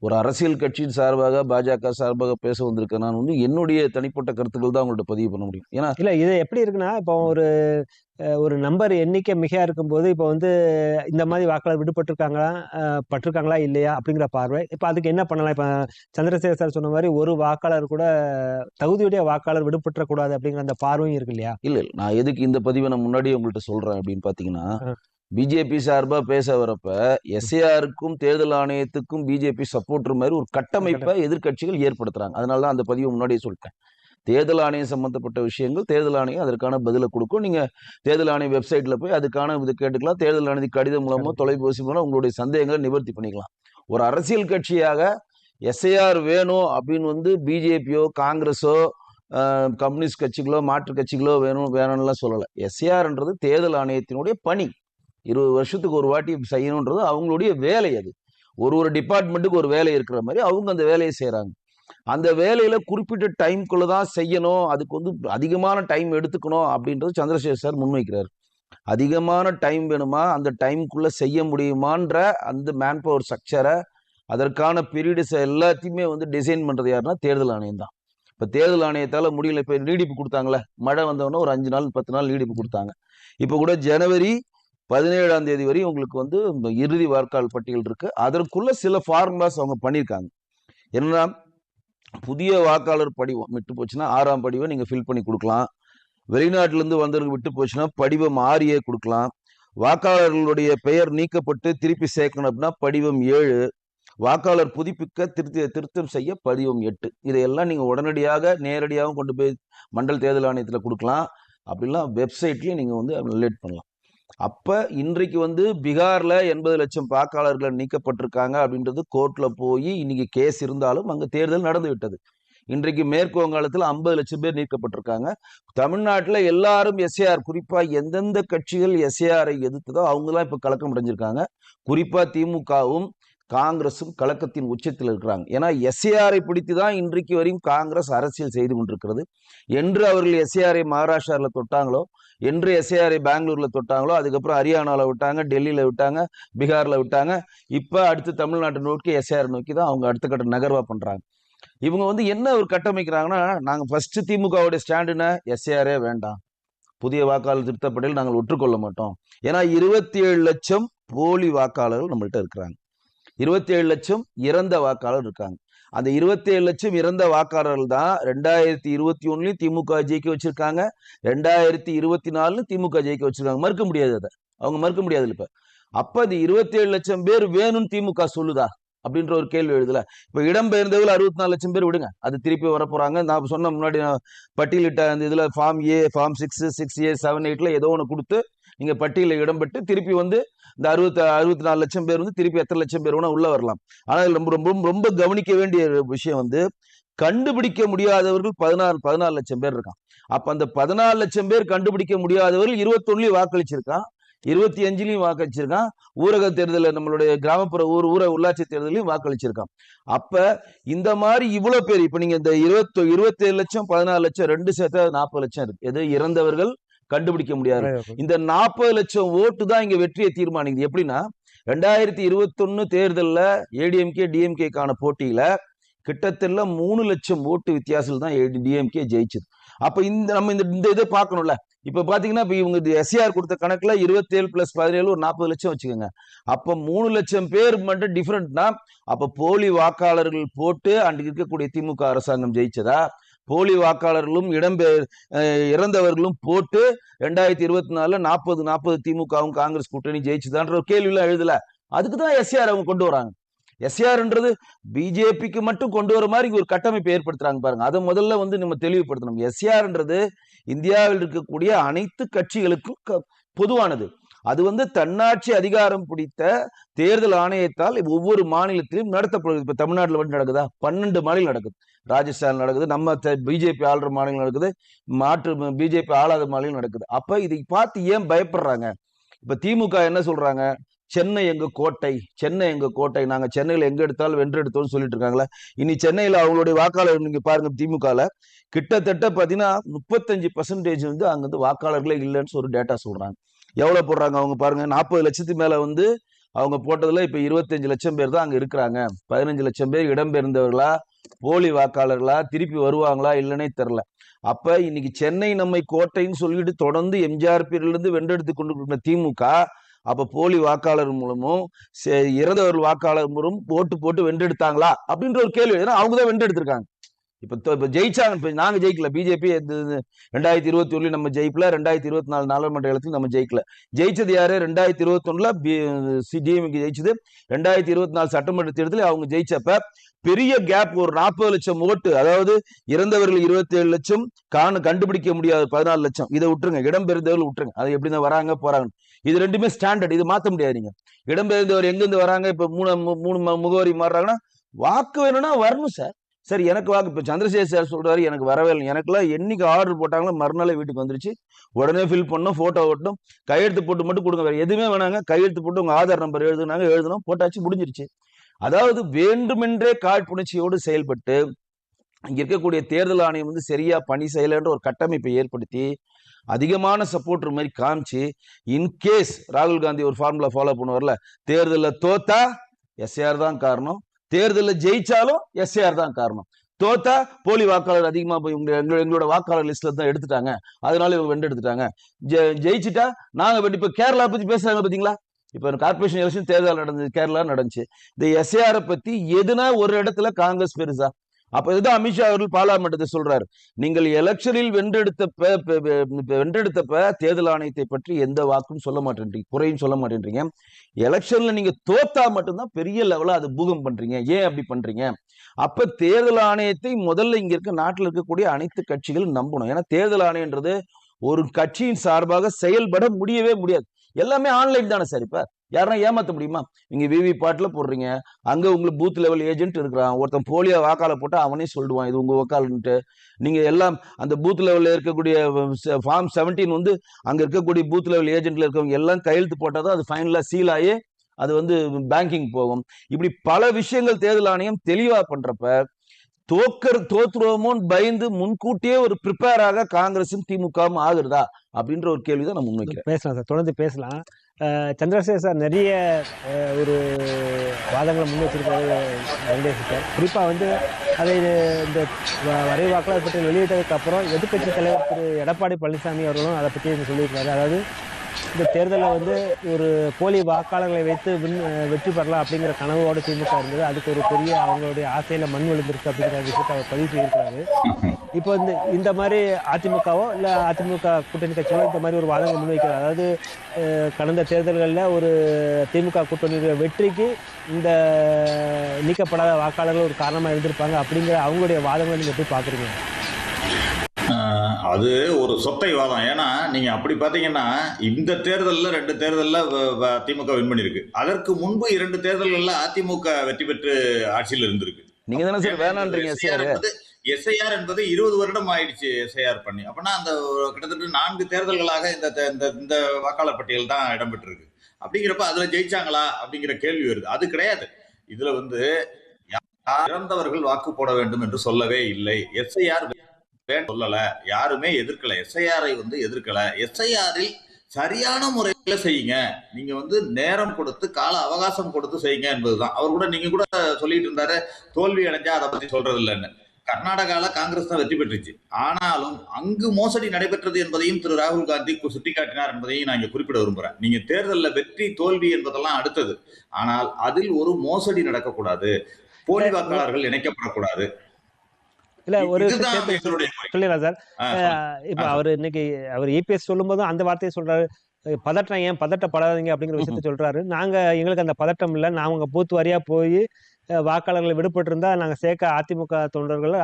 ஒரு அரசியல் கட்சியின் சார்பாக பாஜக சார்பாக பேச வந்திருக்க நான் வந்து என்னுடைய தனிப்பட்ட கருத்துக்கள் தான் உங்கள்கிட்ட பதிவு பண்ண முடியும். ஏன்னா இல்ல இது எப்படி இருக்குன்னா இப்போ ஒரு ஒரு நம்பர் எண்ணிக்கை மிகையா இருக்கும்போது இப்போ வந்து இந்த மாதிரி வாக்காளர் விடுபட்டிருக்காங்களா பட்டிருக்காங்களா இல்லையா அப்படிங்கிற பார்வை. இப்போ அதுக்கு என்ன பண்ணலாம்? இப்போ சந்திரசேகர் சார் சொன்ன மாதிரி ஒரு வாக்காளர் கூட தகுதியுடைய வாக்காளர் விடுபற்றக்கூடாது அப்படிங்கிற அந்த பார்வையும் இருக்கு இல்லையா? இல்லை நான் எதுக்கு இந்த பதிவை நான் முன்னாடியே உங்கள்கிட்ட சொல்கிறேன் அப்படின்னு பார்த்தீங்கன்னா. பிஜேபி சார்பா பேச வரப்ப எஸ்ஏஆருக்கும் தேர்தல் ஆணையத்துக்கும் பிஜேபி சப்போர்ட்டர் மாதிரி ஒரு கட்டமைப்பை எதிர்க்கட்சிகள் ஏற்படுத்துறாங்க. அதனால தான் அந்த பதிவை முன்னாடியே சொல்லிட்டேன். தேர்தல் ஆணையம் சம்பந்தப்பட்ட விஷயங்கள் தேர்தல் ஆணையம் அதற்கான பதிலை கொடுக்கும். நீங்க தேர்தல் ஆணைய வெப்சைட்ல போய் அதுக்கான இது கேட்டுக்கலாம். தேர்தல் ஆணையத்துக்கு கடிதம் மூலமோ தொலைபேசி மூலம் உங்களுடைய சந்தேகங்களை நிவர்த்தி பண்ணிக்கலாம். ஒரு அரசியல் கட்சியாக எஸ்ஐஆர் வேணும் அப்படின்னு வந்து பிஜேபியோ காங்கிரஸோ கம்யூனிஸ்ட் கட்சிகளோ மாற்று கட்சிகளோ வேணும் வேணும்லாம் சொல்லலை. எஸ்ஏஆர்ன்றது தேர்தல் ஆணையத்தினுடைய பணி. இருபது வருஷத்துக்கு ஒரு வாட்டி செய்யணுன்றது அவங்களுடைய வேலை அது. ஒரு ஒரு டிபார்ட்மெண்ட்டுக்கு ஒரு வேலை இருக்கிற மாதிரி அவங்க அந்த வேலையை செய்கிறாங்க அந்த வேலையில் குறிப்பிட்ட டைம்குள்ளே தான் செய்யணும் அதுக்கு வந்து அதிகமான டைம் எடுத்துக்கணும் அப்படின்றது சந்திரசேகர் சார் முன்வைக்கிறார். அதிகமான டைம் வேணுமா? அந்த டைம்குள்ளே செய்ய முடியுமான்ற அந்த மேன் பவர் ஸ்ட்ரக்சரை அதற்கான பீரியட்ஸ் எல்லாத்தையுமே வந்து டிசைன் பண்றது யாருன்னா தேர்தல் ஆணையம் தான். இப்போ தேர்தல் ஆணையத்தால முடியல இப்போ நீடிப்பு கொடுத்தாங்களே மழை வந்தவொடனே ஒரு அஞ்சு நாள் பத்து நாள் நீடிப்பு கொடுத்தாங்க. இப்போ கூட ஜனவரி பதினேழாம் தேதி வரை உங்களுக்கு வந்து இறுதி வார்க்கால் பட்டியல் இருக்கு. அதற்குள்ள சில ஃபார்முலாஸ் அவங்க பண்ணியிருக்காங்க. என்னன்னா புதிய வாக்காளர் படிவம் விட்டு போச்சுன்னா ஆறாம் படிவம் நீங்க ஃபில் பண்ணி கொடுக்கலாம். வெளிநாட்டிலேருந்து வந்தவருக்கு விட்டு போச்சுன்னா படிவம் ஆறியே கொடுக்கலாம். வாக்காளர்களுடைய பெயர் நீக்கப்பட்டு திருப்பி சேர்க்கணும் அப்படின்னா படிவம் ஏழு. வாக்காளர் புதுப்பிக்க திருத்தி திருத்தம் செய்ய படிவம் எட்டு. இதையெல்லாம் நீங்கள் உடனடியாக நேரடியாகவும் கொண்டு போய் மண்டல் தேர்தல் ஆணையத்தில் கொடுக்கலாம். அப்படிலாம் வெப்சைட்லேயும் நீங்கள் வந்து ரிலேட் பண்ணலாம். அப்போ இன்றைக்கு வந்து பீகாரில் எண்பது லட்சம் வாக்காளர்கள் நீக்கப்பட்டிருக்காங்க அப்படின்றது கோர்ட்டில் போய் இன்னைக்கு கேஸ் இருந்தாலும் அங்கே தேர்தல் நடந்து விட்டது. இன்றைக்கு மேற்கு வங்காளத்தில் ஐம்பது லட்சம் பேர் நீக்கப்பட்டிருக்காங்க. தமிழ்நாட்டில் எல்லாரும் எஸ்ஏஆர் குறிப்பாக எந்தெந்த கட்சிகள் எஸ்ஏஆரை எதிர்த்ததோ அவங்களாம் இப்போ கலக்கம் அடைஞ்சிருக்காங்க. குறிப்பாக திமுகவும் காங்கிரஸும் கலக்கத்தின் உச்சத்தில் இருக்கிறாங்க. ஏன்னா எஸ்ஏஆரை பிடித்து தான் இன்றைக்கு வரையும் காங்கிரஸ் அரசியல் செய்து கொண்டிருக்கிறது. என்று அவர்கள் எஸ்ஏஆரை மகாராஷ்டிராவில் தொட்டாங்களோ என்று எஸ்ஏஆரை பெங்களூர்ல தொட்டாங்களோ அதுக்கப்புறம் ஹரியானாவில் விட்டாங்க டெல்லியில விட்டாங்க பீகார்ல விட்டாங்க. இப்போ அடுத்து தமிழ்நாட்டை நோக்கி எஸ்ஏஆர் நோக்கி தான் அவங்க அடுத்த கட்ட நகர்வா பண்றாங்க. இவங்க வந்து என்ன ஒரு கட்டமைக்கிறாங்கன்னா நாங்கள் ஃபர்ஸ்ட் திமுகவுடைய ஸ்டாண்டுன்னு எஸ்ஏஆரே வேண்டாம். புதிய வாக்காளர் திருத்தப்படையில் நாங்கள் ஒற்றுக்கொள்ள மாட்டோம். ஏன்னா இருபத்தி ஏழு லட்சம் போலி வாக்காளர்கள் நம்மள்கிட்ட இருக்கிறாங்க. இருபத்தி ஏழு லட்சம் இறந்த வாக்காளர் இருக்காங்க. அந்த இருபத்தி ஏழு லட்சம் இறந்த வாக்காளர்கள் தான் ரெண்டாயிரத்தி இருபத்தி ஒண்ணுலயும் திமுக ஜெயிக்க வச்சிருக்காங்க. ரெண்டாயிரத்தி இருபத்தி நாலுல திமுக ஜெயிக்க வச்சிருக்காங்க. மறுக்க முடியாது அதை. அவங்க மறுக்க முடியாது இப்ப. அப்ப இந்த இருபத்தி ஏழு லட்சம் பேர் வேணும்னு திமுக சொல்லுதா? அப்படின்ற ஒரு கேள்வி எழுதுல. இப்ப இடம்பெயர்ந்தவர்கள் அறுபத்தி நாலு லட்சம் பேர் விடுங்க. அது திருப்பி வர போறாங்க நான் சொன்ன முன்னாடி பட்டியலிட்ட அந்த இதுல form A form six six A seven எயிட்ல ஏதோ ஒன்று கொடுத்து நீங்க பட்டியலில் இடம்பெற்று திருப்பி வந்து இந்த அறுபத்தி அறுபத்தி நாலு லட்சம் பேர் வந்து திருப்பி எத்தனை லட்சம் பேர் வேணா உள்ள வரலாம். ஆனால் ரொம்ப ரொம்ப ரொம்ப கவனிக்க வேண்டிய விஷயம் வந்து கண்டுபிடிக்க முடியாதவர்கள் பதினாறு பதினாலு லட்சம் பேர் இருக்கான். அப்ப அந்த பதினாலு லட்சம் பேர் கண்டுபிடிக்க முடியாதவர்கள் இருபத்தொன்னுலயும் வாக்களிச்சிருக்கான். இருபத்தி அஞ்சுலையும் வாக்களிச்சிருக்கான். ஊரக தேர்தலில் நம்மளுடைய கிராமப்புற ஊர் ஊர உள்ளாட்சி தேர்தலையும் வாக்களிச்சிருக்கான். அப்ப இந்த மாதிரி இவ்வளவு பேர் இப்ப நீங்க இந்த இருபத்தி இருபத்தேழு லட்சம் பதினாலு லட்சம் ரெண்டு சேர்த்தா நாற்பது லட்சம் இருக்கு. எது இறந்தவர்கள்? கண்டுபிடிக்க முடியாது. இந்த நாற்பது லட்சம் ஓட்டு தான் இங்க வெற்றியை தீர்மானிக்குது. எப்படின்னா ரெண்டாயிரத்தி இருபத்தொன்னு தேர்தல்ல ஏடிஎம்கே டிஎம்கேக்கான போட்டியில கிட்டத்தட்ட மூணு லட்சம் ஓட்டு வித்தியாசத்தில் தான் டிஎம்கே ஜெயிச்சது. அப்ப இந்த நம்ம இந்த இந்த இதை பார்க்கணும்ல. இப்ப பாத்தீங்கன்னா இப்ப இவங்க எஸ்ஆர் கொடுத்த கணக்குல இருபத்தேழு பிளஸ் பதினேழு ஒரு நாற்பது லட்சம் வச்சுக்கோங்க. அப்ப மூணு லட்சம் பேர் மட்டும் டிஃபரெண்ட்னா அப்ப போலி வாக்காளர்கள் போட்டு அன்றைக்கு இருக்கக்கூடிய திமுக அரசாங்கம் ஜெயிச்சதா? போலி வாக்காளர்களும் இடம்பெயர் இறந்தவர்களும் போட்டு ரெண்டாயிரத்தி இருபத்தி நாலுல நாற்பது நாற்பது திமுகவும் காங்கிரஸ் கூட்டணி ஜெயிச்சுதான்ற ஒரு கேள்வியெல்லாம் எழுதல. அதுக்கு தான் எஸ்ஆர் அவங்க கொண்டு வராங்க. எஸ்ஆர்ன்றது பிஜேபிக்கு மட்டும் கொண்டு வர மாதிரி ஒரு கட்டமைப்பு ஏற்படுத்துறாங்க பாருங்க. அதை முதல்ல வந்து நம்ம தெளிவுபடுத்தணும். எஸ்ஆர்ன்றது இந்தியாவில் இருக்கக்கூடிய அனைத்து கட்சிகளுக்கும் க- பொதுவானது. அது வந்து தன்னாட்சி அதிகாரம் பிடித்த தேர்தல் ஆணையத்தால் ஒவ்வொரு மாநிலத்திலும் நடத்தப்படுது. இப்போ தமிழ்நாட்டில் வந்து நடக்குதா? பன்னெண்டு மாநிலம் நடக்குது. ராஜஸ்தான் நடக்குது நம்ம பிஜேபி ஆளுற மாநிலம் நடக்குது மாற்று பிஜேபி ஆளாத மாநிலம் நடக்குது. அப்போ இதை பார்த்து ஏன் பயப்படுறாங்க? இப்போ திமுக என்ன சொல்றாங்க? சென்னை எங்க கோட்டை? சென்னை எங்க கோட்டை? நாங்க சென்னையில எங்க எடுத்தாலும் வென்று எடுத்தோம்னு சொல்லிட்டு இருக்காங்களே? இனி சென்னையில அவங்களுடைய வாக்காளர் நீங்க பாருங்க திமுகல கிட்டத்தட்ட பாத்தீங்கன்னா முப்பத்தஞ்சு பர்சன்டேஜ் வந்து அங்க வந்து வாக்காளர்களே இல்லைன்னு ஒரு டேட்டா சொல்றாங்க. எவ்வளோ போடுறாங்க அவங்க பாருங்க? நாற்பது லட்சத்துக்கு மேலே வந்து அவங்க போட்டதில் இப்போ இருபத்தஞ்சு லட்சம் பேர் தான் அங்கே இருக்கிறாங்க. பதினஞ்சு லட்சம் பேர் இடம்பெயர்ந்தவர்களா போலி வாக்காளர்களா? திருப்பி வருவாங்களா? இல்லைன்னே தெரில அப்போ இன்னைக்கு சென்னை நம்மை கோட்டைன்னு சொல்லிட்டு தொடர்ந்து எம்ஜிஆர் பீரியட்ல வென்றெடுத்து கொண்டு இருக்கிற திமுக அப்போ போலி வாக்காளர் மூலமும் சே- இறந்தவர் வாக்காளர் மூலம் ஓட்டு போட்டு வென்றெடுத்தாங்களா? அப்படின்ற ஒரு கேள்வி ஏன்னா அவங்க தான் வென்றெடுத்திருக்காங்க. இப்போ இப்போ ஜெயிச்சாங்க இப்போ நாங்க ஜெயிக்கல. பிஜேபி ரெண்டாயிரத்தி இருபத்தி ஒன்றில் நம்ம ஜெயிக்கல ரெண்டாயிரத்தி இருபத்தி நாலு நாடாளுமன்ற இடத்துல நம்ம ஜெயிக்கல. ஜெயிச்சது யாரு? ரெண்டாயிரத்தி இருபத்தொன்னில் பி டிஎம்கே ஜெயிச்சது. ரெண்டாயிரத்தி இருபத்தி நாலு சட்டமன்ற தேர்தலில் அவங்க ஜெயிச்சப்ப பெரிய கேப் ஒரு நாற்பது லட்சம் ஓட்டு அதாவது இறந்தவர்கள் இருபத்தி ஏழு லட்சம் காண கண்டுபிடிக்க முடியாது பதினாலு லட்சம். இதை விட்டுருங்க. இடம்பெயர்ந்தவர்கள் விட்டுருங்க. அது எப்படி தான் வராங்க போறாங்க இது ரெண்டுமே ஸ்டாண்டர்ட் இது மாத்த முடியாது நீங்க இடம்பெயர்ந்தவர் எங்கிருந்து வராங்க? இப்ப மூணு மூணு முகவரி மாறுறாங்கன்னா வாக்கு வேணும்னா வரணும் சார் சரி எனக்கு வாக்கு இப்போ சந்திரசேகர் சார் சொல்கிறாரு எனக்கு வரவே இல்லை. எனக்குலாம் என்னைக்கு ஆர்டர் போட்டாங்களோ மறுநாளே வீட்டுக்கு வந்துருச்சு. உடனே ஃபில் பண்ணோம் ஃபோட்டோ ஓட்டணும் கையெழுத்து போட்டு மட்டும் கொடுங்க வேறு எதுவுமே வேணாங்க. கையெழுத்து போட்டு உங்கள் ஆதார் நம்பர் எழுதுனாங்க எழுதணும் போட்டாச்சு முடிஞ்சிருச்சு. அதாவது வேண்டுமென்றே காழ்ப்புணர்ச்சியோடு செயல்பட்டு இங்கே இருக்கக்கூடிய தேர்தல் ஆணையம் வந்து சரியாக பணி செய்யலைன்ற ஒரு கட்டமைப்பை ஏற்படுத்தி அதிகமான சப்போர்ட்ரு மாதிரி காமிச்சு இன்கேஸ் ராகுல் காந்தி ஒரு ஃபார்முலா ஃபாலோ பண்ணுவார்ல தேர்தலில் தோத்தா எஸ்ஏஆர் தான் காரணம். தேர்தலில் ஜெயிச்சாலும் எஸ்ஏஆர் தான் காரணம். தோத்தா போலி வாக்காளர் அதிகமா போய் உங்க எங்களோட எங்களோட வாக்காளர் லிஸ்ட்ல தான் எடுத்துட்டாங்க. அதனால இவங்க வெண்டு எடுத்துட்டாங்க. ஜெ- ஜெயிச்சிட்டா நாங்க வெண்டு இப்ப கேரளா பத்தி பேசுறாங்க பாத்தீங்களா? இப்ப கார்பரேஷன் எலெக்ஷன் தேர்தல் நடந்தது கேரளா நடந்துச்சு. இந்த எஸ்ஏஆரை பத்தி எதுனா ஒரு இடத்துல காங்கிரஸ் பெருசா? அப்ப இதுதான் அமித்ஷா அவர்கள் பாராளுமன்றத்தை சொல்றாரு. நீங்கள் எலெக்ஷனில் வென்றெடுத்தப்ப வென்றெடுத்தப்ப தேர்தல் ஆணையத்தை பற்றி எந்த வாக்கும் சொல்ல மாட்டேன்றீங்க குறையும் சொல்ல மாட்டேன்றீங்க. எலெக்ஷன்ல நீங்க தோத்தா மட்டும்தான் பெரிய லெவலா அது பூகம் பண்றீங்க. ஏன் அப்படி பண்றீங்க? அப்ப தேர்தல் ஆணையத்தை முதல்ல இங்க இருக்க நாட்டில் இருக்கக்கூடிய அனைத்து கட்சிகளும் நம்பணும். ஏன்னா தேர்தல் ஆணையன்றது ஒரு கட்சியின் சார்பாக செயல்பட முடியவே முடியாது. எல்லாமே ஆன்லைன் தானே சார் இப்போ? யாருன்னா ஏமாத்த முடியுமா? நீங்க விவி பாட்டில் போடுறீங்க. அங்க உங்களுக்கு பூத் லெவல் ஏஜென்ட் இருக்கிறான். ஒருத்தன் போலியோ வாக்காள போட்டு அவனே சொல்லிடுவான் இது உங்க வாக்காளன்ட்டு. நீங்க எல்லாம் அந்த பூத் லெவலில் இருக்கக்கூடிய ஃபார்ம் 17 வந்து அங்க இருக்கக்கூடிய பூத் லெவல் ஏஜென்ட்ல இருக்கவங்க எல்லாம் கையெழுத்து போட்டாதான் அது ஃபைனலா சீல் ஆகி அது வந்து பேங்கிங் போகும். இப்படி பல விஷயங்கள் தேர்தல் ஆணையம் தெளிவா பண்றப்ப தோக்கர் தோத்துருவோமோன்னு பயந்து முன்கூட்டியே ஒரு ப்ரிப்பேர் காங்கிரஸும் திமுகவும் ஆகுறதா? அப்படின்ற ஒரு கேள்விதான் நம்ம முன்வைக்கிறேன். பேசலாம் சார் தொடர்ந்து பேசலாம். சந்திரசேகர் சார் நிறைய ஒரு வாதங்களை முன் வச்சிருக்காரு வெங்கடேஷ் சார். குறிப்பாக வந்து அதை இந்த வ- வரைவு வாக்காளர் பட்டியல் வெளியிட்டதுக்கு அப்புறம் தலைவர் திரு. எடப்பாடி பழனிசாமி அவர்களும் அதை பற்றி சொல்லியிருக்காரு. அதாவது இந்த தேர்தலில் வந்து ஒரு போலி வாக்காளர்களை வைத்து வின் வெற்றி பெறலாம் அப்படிங்கிற கனவோடு திமுக இருந்தது. அதுக்கு ஒரு பெரிய அவங்களுடைய ஆசையில் மண் விழுந்திருக்கு அப்படிங்கிற விஷயத்தை அவர் பதிவு செய்திருக்கிறாரு. இப்போ இந்த இந்த மாதிரி அதிமுகவோ இல்லை அதிமுக கூட்டணி கட்சிகளோ இந்த மாதிரி ஒரு வாதங்கள் முன்வைக்கிறார். அதாவது கடந்த தேர்தல்களில் ஒரு திமுக கூட்டணி வெற்றிக்கு இந்த நீக்கப்படாத வாக்காளர்கள் ஒரு காரணமாக இருந்திருப்பாங்க அப்படிங்கிற அவங்களுடைய வாதங்களை நீங்கள் எப்படி பார்க்குறீங்க? அது ஒரு சொத்தை வாதம். ஏன்னா நீங்க அப்படி பாத்தீங்கன்னா இந்த தேர்தல்ல ரெண்டு தேர்தல்ல திமுக வின் பண்ணிருக்கு. அதற்கு முன்பு இரண்டு தேர்தல்கள்ல அதிமுக வெற்றி பெற்று ஆட்சியில் இருந்திருக்கு. நீங்க தானே சார் வேணான்றீங்க சார் எஸ்ஐஆர் என்பது இருபது வருடம் ஆயிடுச்சு எஸ்ஐஆர் பண்ணி. அப்பனா அந்த கிட்டத்தட்ட நான்கு தேர்தல்களாக இந்த இந்த இந்த வாக்காளர் பட்டியல் தான் இடம்பெற்றிருக்கு. அப்படிங்கிறப்ப அதுல ஜெயிச்சாங்களா அப்படிங்கிற கேள்வி வருது. அது கிடையாது. இதுல வந்து இறந்தவர்கள் வாக்கு போட வேண்டும் என்று சொல்லவே இல்லை. எஸ்ஐஆர் சொல்லல. யாருமே எதிர்க்கல. எஸ்ஐஆரை வந்து எதிர்க்கல. எஸ்ஐஆரில் சரியான முறையில செய்யுங்க. நீங்க வந்து நேரம் கொடுத்து கால அவகாசம் கொடுத்து செய்யுங்க என்பதுதான். அவர் கூட நீங்க கூட சொல்லிட்டு இருந்தாரு தோல்வி அடைஞ்சா அதை பத்தி சொல்றது இல்லைன்னு கர்நாடகால காங்கிரஸ் தான் வெற்றி பெற்றுச்சு. ஆனாலும் அங்கு மோசடி நடைபெற்றது என்பதையும் திரு ராகுல் காந்தி சுட்டிக்காட்டினார் என்பதையும் நான் இங்க குறிப்பிட விரும்புறேன். நீங்க தேர்தலில் வெற்றி தோல்வி என்பதெல்லாம் அடுத்தது. ஆனால் அதில் ஒரு மோசடி நடக்கக்கூடாது. போலி வாக்காளர்கள் இணைக்கப்படக்கூடாது. இல்லை ஒரு. சொல்லிடலாம் சார். இப்போ. அவர் இன்னைக்கு அவர் இபிஎஸ் சொல்லும்போதும் அந்த வார்த்தையை சொல்றாரு. பதட்டம் ஏன்? பதட்டப்படாதீங்க அப்படிங்கிற விஷயத்த சொல்றாரு. நாங்க எங்களுக்கு அந்த பதட்டம் இல்லை. நாங்க பூத்து வாரியா போய் வாக்காளர்கள் விடுபட்டிருந்தா நாங்க சேர்க்க அதிமுக தொண்டர்கள்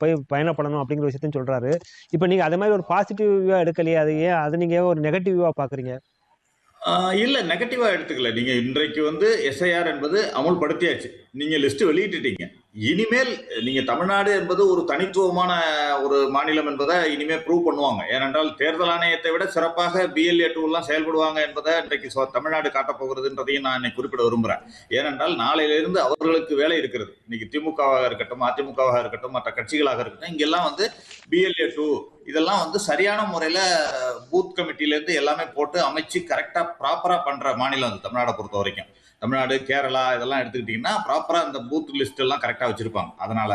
போய் பயணப்படணும் அப்படிங்கிற விஷயத்தையும் சொல்றாரு. இப்போ நீங்க அதே மாதிரி ஒரு பாசிட்டிவ் வியூவா எடுக்கலையே அது ஏன்? அது நீங்க ஒரு நெகட்டிவ் வியூவா பாக்குறீங்க? இல்ல நெகட்டிவா எடுத்துக்கல. நீங்க இன்றைக்கு வந்து எஸ்ஐஆர் என்பது அமுல்படுத்தியாச்சு. நீங்க லிஸ்ட் வெளியிட்டுட்டீங்க. இனிமேல் நீங்க தமிழ்நாடு என்பது ஒரு தனித்துவமான ஒரு மாநிலம் என்பதை இனிமேல் ப்ரூவ் பண்ணுவாங்க. ஏனென்றால் தேர்தல் ஆணையத்தை விட சிறப்பாக பிஎல்ஏ டூ எல்லாம் செயல்படுவாங்க என்பதை இன்றைக்கு தமிழ்நாடு காட்டப் போகிறதுன்றதையும் நான் இன்னைக்கு குறிப்பிட விரும்புகிறேன் ஏனென்றால் நாளையிலிருந்து அவர்களுக்கு வேலை இருக்கிறது. இன்னைக்கு திமுகவாக இருக்கட்டும் அதிமுகவாக இருக்கட்டும் மற்ற கட்சிகளாக இருக்கட்டும் இங்கெல்லாம் வந்து பிஎல்ஏ டூ இதெல்லாம் வந்து சரியான முறையில பூத் கமிட்டியிலேருந்து எல்லாமே போட்டு அமைச்சு கரெக்டா ப்ராப்பரா பண்ற மாநிலம் வந்து தமிழ்நாடை பொறுத்த வரைக்கும் தமிழ்நாடு கேரளா இதெல்லாம் எடுத்துக்கிட்டீங்கன்னா ப்ராப்பரா அந்த பூத் லிஸ்ட் எல்லாம் கரெக்டா வச்சிருப்பாங்க. அதனால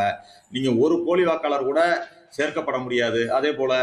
நீங்க ஒரு போலி வாக்காளர் கூட சேர்க்கப்பட முடியாது. அதே போல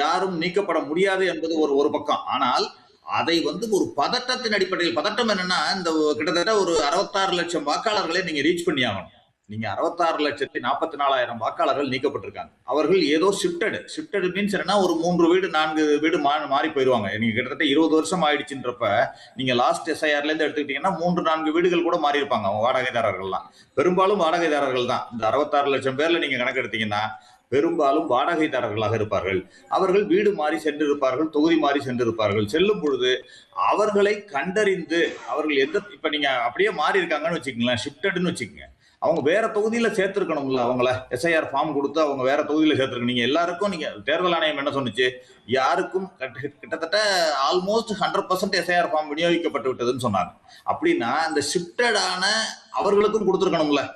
யாரும் நீக்கப்பட முடியாது என்பது ஒரு ஒரு பக்கம். ஆனால் அதை வந்து ஒரு பதட்டத்தின் அடிப்படையில் பதட்டம் என்னன்னா இந்த கிட்டத்தட்ட ஒரு அறுபத்தாறு லட்சம் வாக்காளர்களை நீங்க ரீச் பண்ணி ஆகணும் நீங்க அறுபத்தாறு லட்சத்தி நாற்பத்தி நாலாயிரம் வாக்காளர்கள் நீக்கப்பட்டிருக்காங்க. அவர்கள் ஏதோ ஷிப்டடு ஷிப்டடு மீன்ஸ் என்னன்னா ஒரு மூன்று வீடு நான்கு வீடு மா- மாறி போயிருவாங்க. நீங்க கிட்டத்தட்ட இருபது வருஷம் ஆயிடுச்சுன்றப்ப நீங்க லாஸ்ட் எஸ்ஐஆர்ல இருந்து எடுத்துக்கிட்டீங்கன்னா மூன்று நான்கு வீடுகள் கூட மாறி இருப்பாங்க அவங்க வாடகைதாரர்கள்லாம். பெரும்பாலும் வாடகைதாரர்கள் தான். இந்த அறுபத்தாறு லட்சம் பேர்ல நீங்க கணக்கெடுத்தீங்கன்னா பெரும்பாலும் வாடகைதாரர்களாக இருப்பார்கள். அவர்கள் வீடு மாறி சென்றிருப்பார்கள் தொகுதி மாறி சென்றிருப்பார்கள். செல்லும் பொழுது அவர்களை கண்டறிந்து அவர்கள் எந்த இப்ப நீங்க அப்படியே மாறி இருக்காங்கன்னு வச்சுக்கங்களேன் ஷிஃப்டட்னு வச்சுக்கோங்க. அவங்க வேற தொகுதியில சேர்த்திருக்கணும்ல. அவங்கள எஸ்ஐஆர் ஃபார்ம் கொடுத்து அவங்க வேற தொகுதியில சேர்த்திருக்கணும். நீங்க எல்லாருக்கும் நீங்க தேர்தல் ஆணையம் என்ன சொன்னுச்சு? யாருக்கும் கிட்ட- கிட்டத்தட்ட almost hundred percent SIR form விநியோகிக்கப்பட்டு விட்டதுன்னு சொன்னாங்க. அப்படின்னா இந்த ஷிப்டடான அவர்களுக்கும் கொடுத்துருக்கணும்ல.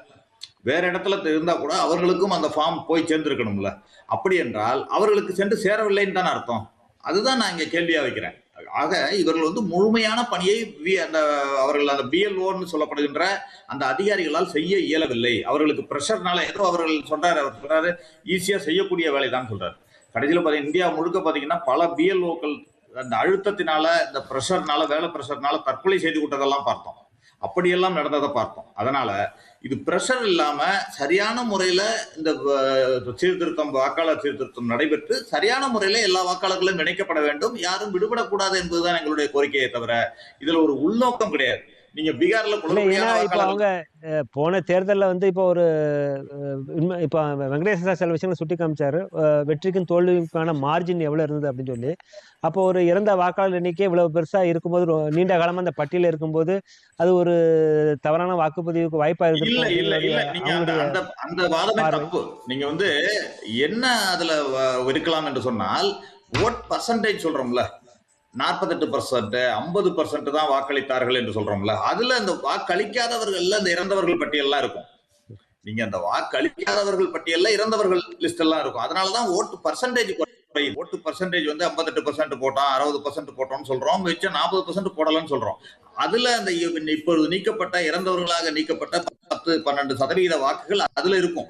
வேற இடத்துல இருந்தா கூட அவர்களுக்கும் அந்த ஃபார்ம் போய் சேர்ந்திருக்கணும்ல. அப்படி என்றால் அவர்களுக்கு சென்று சேரவில்லைன்னு தானே அர்த்தம். அதுதான் நான் இங்க கேள்வியா வைக்கிறேன். ஆக இவர்கள் வந்து முழுமையான பணியை வி- அந்த அவர்கள் அந்த பிஎல்ஓன்னு சொல்லப்படுகின்ற அந்த அதிகாரிகளால் செய்ய இயலவில்லை. அவர்களுக்கு ப்ரெஷர்னால ஏதோ அவர்கள் சொல்றாரு அவர் சொல்றாரு ஈஸியா செய்யக்கூடிய வேலை தான் சொல்றாரு. கடைசியில் பார்த்தீங்கன்னா இந்தியா முழுக்க பார்த்தீங்கன்னா பல பிஎல்ஓக்கள் அந்த அழுத்தத்தினால இந்த ப்ரெஷர்னால வேலை ப்ரெஷர்னால தற்கொலை செய்து கொண்டதெல்லாம் பார்த்தோம். அப்படியெல்லாம் நடந்ததை பார்த்தோம். அதனால இது பிரஷர் இல்லாம சரியான முறையில இந்த சீர்திருத்தம் வாக்காளர் சீர்திருத்தம் நடைபெற்று சரியான முறையில எல்லா வாக்காளர்களும் இணைக்கப்பட வேண்டும். யாரும் விடுபடக்கூடாது என்பதுதான் எங்களுடைய கோரிக்கையை தவிர இதுல ஒரு உள்நோக்கம் கிடையாது. நீங்க பீகார்ல அவங்க போன தேர்தலில் வந்து இப்போ ஒரு இப்போ வெங்கடேச சார் சில விஷயங்களை சுட்டி காமிச்சாரு. வெற்றிக்கும் தோல்விக்குமான மார்ஜின் எவ்வளவு இருந்தது அப்படின்னு சொல்லி. அப்போ ஒரு இறந்த வாக்காளர் எண்ணிக்கை இவ்வளவு பெருசா இருக்கும்போது நீண்ட காலமா அந்த பட்டியல இருக்கும்போது அது ஒரு தவறான வாக்குப்பதிவுக்கு வாய்ப்பா அப்படிங்கிறது நீங்க அந்த அவங்களுடைய அந்த அந்த வாதமே பார்வை. தப்பு. நீங்க வந்து என்ன அதுல இருக்கலாம் என்று சொன்னால் ஓட் பர்சன்டேஜ் சொல்றோம்ல. நாற்பத்தெட்டு பர்சன்ட் ஐம்பது பர்சன்ட் தான் வாக்களித்தார்கள் என்று சொல்றோம்ல. அதுல அந்த வாக்களிக்காதவர்கள்ல அந்த இறந்தவர்கள் பட்டியல்லாம் இருக்கும். நீங்க அந்த வாக்களிக்காதவர்கள் பட்டியல்ல இறந்தவர்கள் லிஸ்ட் எல்லாம் இருக்கும். அதனாலதான் ஓட்டு பர்சன்டேஜ் ஓட்டு பர்சன்டேஜ் வந்து 58% பர்சன்ட் போட்டோம் அறுபது பர்சன்ட் போட்டோம்னு சொல்றோம். மிச்சம் நாற்பது பர்சன்ட் போடலன்னு சொல்றோம். அதுல அந்த இப்பொழுது நீக்கப்பட்ட இறந்தவர்களாக நீக்கப்பட்ட பத்து பன்னெண்டு சதவீத வாக்குகள் அதுல இருக்கும்.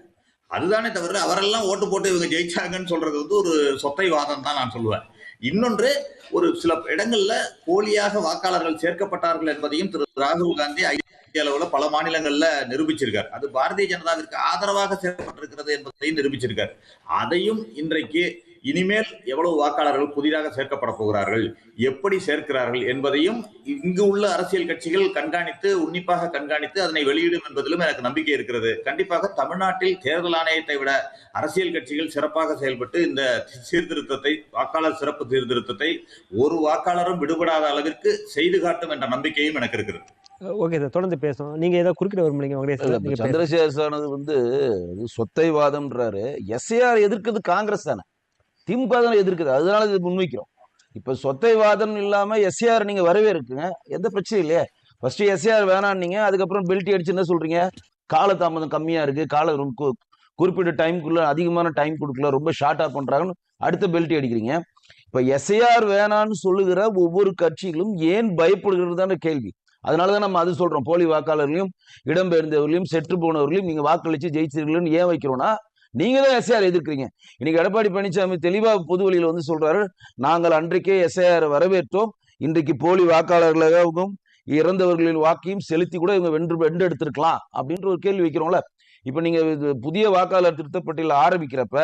அதுதானே தவிர அவரெல்லாம் ஓட்டு போட்டு இவங்க ஜெயிச்சாங்கன்னு சொல்றது வந்து ஒரு சொத்தை வாதம் தான் நான் சொல்லுவேன். இன்னொன்று ஒரு சில இடங்கள்ல போலியாக வாக்காளர்கள் சேர்க்கப்பட்டார்கள் என்பதையும் திரு ராகுல் காந்தி ஐக்கிய அளவுல பல மாநிலங்கள்ல நிரூபிச்சிருக்கார். அது பாரதிய ஜனதாவிற்கு ஆதரவாக சேர்க்கப்பட்டிருக்கிறது என்பதையும் நிரூபிச்சிருக்கார். அதையும் இன்றைக்கு இனிமேல் எவ்வளவு வாக்காளர்கள் புதிதாக சேர்க்கப்பட போகிறார்கள்? எப்படி சேர்க்கிறார்கள் என்பதையும் இங்கு உள்ள அரசியல் கட்சிகள் கண்காணித்து உன்னிப்பாக கண்காணித்து அதனை வெளியிடும் என்பதிலும் எனக்கு நம்பிக்கை இருக்கிறது. கண்டிப்பாக தமிழ்நாட்டில் தேர்தல் ஆணையத்தை விட அரசியல் கட்சிகள் சிறப்பாக செயல்பட்டு இந்த சீர்திருத்தத்தை வாக்காளர் சிறப்பு சீர்திருத்தத்தை ஒரு வாக்காளரும் விடுபடாத அளவிற்கு செய்து காட்டும் என்ற நம்பிக்கையும் எனக்கு இருக்கிறது. ஓகே சார் தொடர்ந்து பேசுவோம். நீங்க ஏதோ குறுக்கிட பேசுங்க. சந்திரசேகர் வந்து சொத்தைவாதம்ன்றாரு எஸ்ஏஆர் எதிர்க்கிறது காங்கிரஸ் தானே. திமுக தானே எதிர்க்குது. அதனால இது முன்வைக்கிறோம். இப்ப சொத்தைவாதம் இல்லாம எஸ்ஏஆர் நீங்க வரவே இருக்குங்க எந்த பிரச்சனையும் இல்லையே. ஃபர்ஸ்ட் எஸ்ஏஆர் வேணான்னீங்க. அதுக்கப்புறம் பெல்ட்டி அடிச்சு என்ன சொல்றீங்க? காலதாமதம் கம்மியா இருக்கு. கால கு- குறிப்பிட்ட டைம்குள்ள அதிகமான டைம் கொடுக்கல. ரொம்ப ஷார்ட்டா பண்றாங்கன்னு அடுத்த பெல்ட் அடிக்கிறீங்க. இப்ப எஸ்ஐஆர் வேணான்னு சொல்லுகிற ஒவ்வொரு கட்சிகளும் ஏன் பயப்படுகிறது கேள்வி. அதனாலதான் நம்ம அது சொல்றோம். போலி வாக்காளர்களையும் இடம்பெயர்ந்தவர்களையும் செற்று போனவர்களையும் நீங்க வாக்களிச்சு ஜெயிச்சீர்கள்னு ஏன் வைக்கிறோம்னா நீங்க தான் எஸ்ஐஆர் எதிர்க்கிறீங்க. இன்னைக்கு எடப்பாடி பழனிசாமி தெளிவா பொது வழியில் வந்து சொல்றாரு. நாங்கள் அன்றைக்கே எஸ்ஐஆர் வரவேற்றோம். இன்றைக்கு போலி வாக்காளர்களாகவும் இறந்தவர்களின் வாக்கையும் செலுத்தி கூட இவங்க வென்று வென்றெடுத்திருக்கலாம் அப்படின்ற ஒரு கேள்வி வைக்கிறோம்ல. இப்ப நீங்க இது புதிய வாக்காளர் திருத்தப்பட்டியல ஆரம்பிக்கிறப்ப